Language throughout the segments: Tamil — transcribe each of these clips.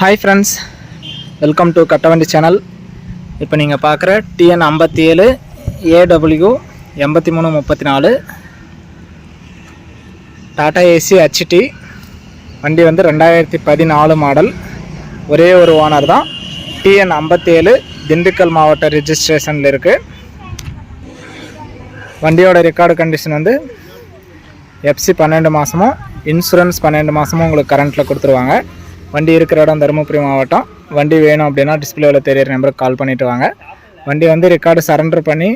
Hi friends welcome to Kattavandi channel இப்போ நீங்கள் பார்க்குற டிஎன் ஐம்பத்தி ஏழு ஏடபிள்யூ எண்பத்தி மூணு முப்பத்தி நாலு டாடா ஏசி ஹெச்டி வண்டி வந்து ரெண்டாயிரத்தி பதினாலு மாடல் ஒரே ஒரு ஓனர் தான். டிஎன் ஐம்பத்தி ஏழு திண்டுக்கல் மாவட்ட ரிஜிஸ்ட்ரேஷனில் இருக்குது வண்டியோட ரெக்கார்டு கண்டிஷன் வந்து எஃப்சி பன்னெண்டு மாதமும் இன்சூரன்ஸ் பன்னெண்டு மாதமும் உங்களுக்கு கரண்ட்டில் கொடுத்துருவாங்க. வண்டி இருக்கிற இடம் தருமபுரி மாவட்டம். வண்டி வேணும் அப்படின்னா டிஸ்பிளேவில் தெரியிற நம்பருக்கு கால் பண்ணிவிட்டு வாங்க. வண்டி வந்து ரெக்கார்டு சரண்டர் பண்ணி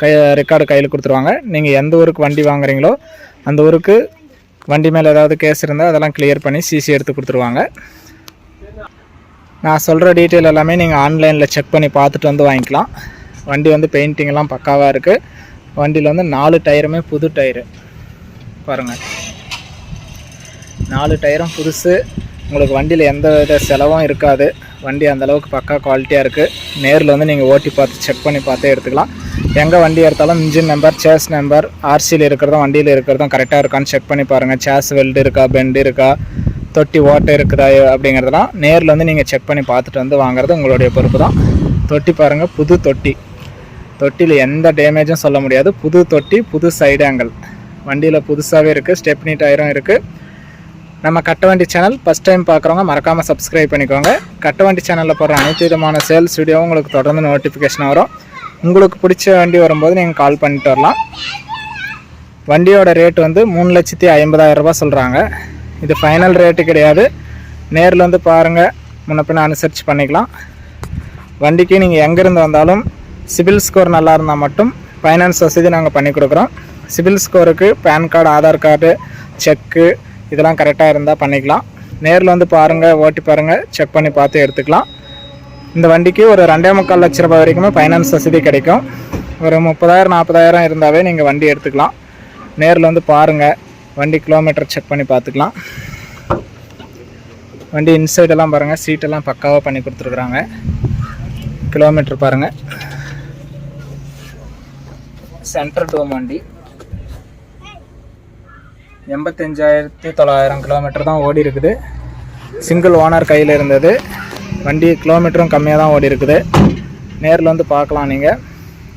கை ரெக்கார்டு கையில் கொடுத்துருவாங்க. நீங்கள் எந்த ஊருக்கு வண்டி வாங்குறீங்களோ அந்த ஊருக்கு வண்டி மேலே ஏதாவது கேஸ் இருந்தால் அதெல்லாம் கிளியர் பண்ணி சிசி எடுத்து கொடுத்துருவாங்க. நான் சொல்கிற டீட்டெயில் எல்லாமே நீங்கள் ஆன்லைனில் செக் பண்ணி பார்த்துட்டு வந்து வாங்கிக்கலாம். வண்டி வந்து பெயிண்டிங்லாம் பக்காவாக இருக்குது வண்டியில் வந்து நாலு டயருமே புது டயரு பாருங்கள் நாலு டயரும் புதுசு. உங்களுக்கு வண்டியில் எந்த வித செலவும் இருக்காது. வண்டி அந்தளவுக்கு பக்கா குவாலிட்டியாக இருக்குது நேரில் வந்து நீங்கள் ஓட்டி பார்த்து செக் பண்ணி பார்த்தே எடுத்துக்கலாம். எங்கே வண்டி எடுத்தாலும் இன்ஜின் நம்பர் சேஸ் நம்பர் ஆர்சியில் இருக்கிறதும் வண்டியில் இருக்கிறதும் கரெக்டாக இருக்கான்னு செக் பண்ணி பாருங்கள் சேஸ் வெல்டு இருக்கா பெண்டு இருக்கா தொட்டி ஓட்டை இருக்குதா அப்படிங்கிறதெல்லாம் நேரில் வந்து நீங்கள் செக் பண்ணி பார்த்துட்டு வந்து வாங்குறது உங்களுடைய பொறுப்பு தான். தொட்டி பாருங்கள் புது தொட்டி. தொட்டியில் எந்த டேமேஜும் சொல்ல முடியாது. புது தொட்டி புது சைடு ஆங்கிள் வண்டியில் புதுசாகவே இருக்குது ஸ்டெப்னி டயரும் இருக்குது நம்ம கட்டவண்டி சேனல் ஃபஸ்ட் டைம் பார்க்குறவங்க மறக்காமல் சப்ஸ்கிரைப் பண்ணிக்கோங்க. கட்டவண்டி சேனலில் போடுற அனைத்து விதமான சேல்ஸ் வீடியோவும் உங்களுக்கு தொடர்ந்து நோட்டிஃபிகேஷன் வரும். உங்களுக்கு பிடிச்ச வண்டி வரும்போது நீங்கள் கால் பண்ணிட்டு வரலாம். வண்டியோட ரேட் வந்து மூணு லட்சத்தி ஐம்பதாயிரம் சொல்கிறாங்க இது ஃபைனல் ரேட்டு கிடையாது. நேரில் வந்து பாருங்கள் முன்ன அனுசரித்து பண்ணிக்கலாம். வண்டிக்கு நீங்கள் எங்கேருந்து வந்தாலும் சிபில் ஸ்கோர் நல்லா இருந்தால் மட்டும் ஃபைனான்ஸ் வசதி நாங்கள் பண்ணி கொடுக்குறோம். CIBIL ஸ்கோருக்கு PAN card Aadhaar card check இதெல்லாம் கரெக்டாக இருந்தால் பண்ணிக்கலாம். நேரில் வந்து பாருங்கள் ஓட்டி பாருங்கள் செக் பண்ணி பார்த்து எடுத்துக்கலாம். இந்த வண்டிக்கு ஒரு ரெண்டே முக்கால் லட்ச ரூபாய் வரைக்குமே ஃபைனான்ஸ் வசதி கிடைக்கும். ஒரு முப்பதாயிரம் நாற்பதாயிரம் இருந்தாவே நீங்கள் வண்டி எடுத்துக்கலாம். நேரில் வந்து பாருங்கள் வண்டி கிலோமீட்டர் செக் பண்ணி பார்த்துக்கலாம். வண்டி இன்சைடெல்லாம் பாருங்கள் சீட்டெல்லாம் பக்காவாக பண்ணி கொடுத்துருக்குறாங்க. கிலோமீட்டர் பாருங்கள் சென்ட்ரல் டோம் வண்டி. எண்பத்தஞ்சாயிரத்தி தொள்ளாயிரம் கிலோமீட்டர் தான் ஓடி இருக்குது சிங்கிள் ஓனர் கையில் இருந்தது. வண்டி கிலோமீட்டரும் கம்மியாக தான் ஓடி இருக்குது நேரில் வந்து பார்க்கலாம் நீங்கள்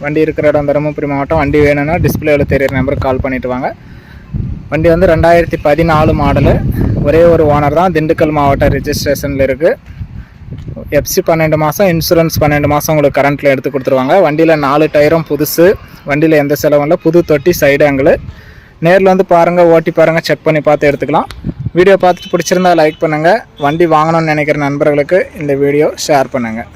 வண்டி இருக்கிற இடம் தருமபுரி மாவட்டம். வண்டி வேணும்னா டிஸ்பிளேவில் தெரியிற நம்பருக்கு கால் பண்ணிட்டு வாங்க. வண்டி வந்து ரெண்டாயிரத்தி பதினாலு மாடலு ஒரே ஒரு ஓனர் தான். திண்டுக்கல் மாவட்ட ரிஜிஸ்ட்ரேஷனில் இருக்குது எஃப்சி பன்னெண்டு மாதம் இன்சூரன்ஸ் பன்னெண்டு மாதம் உங்களுக்கு கரண்ட்டில் எடுத்து கொடுத்துருவாங்க. வண்டியில் நாலு டயரும் புதுசு. வண்டியில் எந்த செலவும் இல்லை. புது தொட்டி சைடு ஆங்கிள் நேரில் வந்து பாருங்கள் ஓட்டி பாருங்கள் செக் பண்ணி பார்த்து எடுத்துக்கலாம். வீடியோ பார்த்துட்டு பிடிச்சிருந்தா லைக் பண்ணுங்கள் வண்டி வாங்கணும்னு நினைக்கிற நண்பர்களுக்கு இந்த வீடியோ ஷேர் பண்ணுங்கள்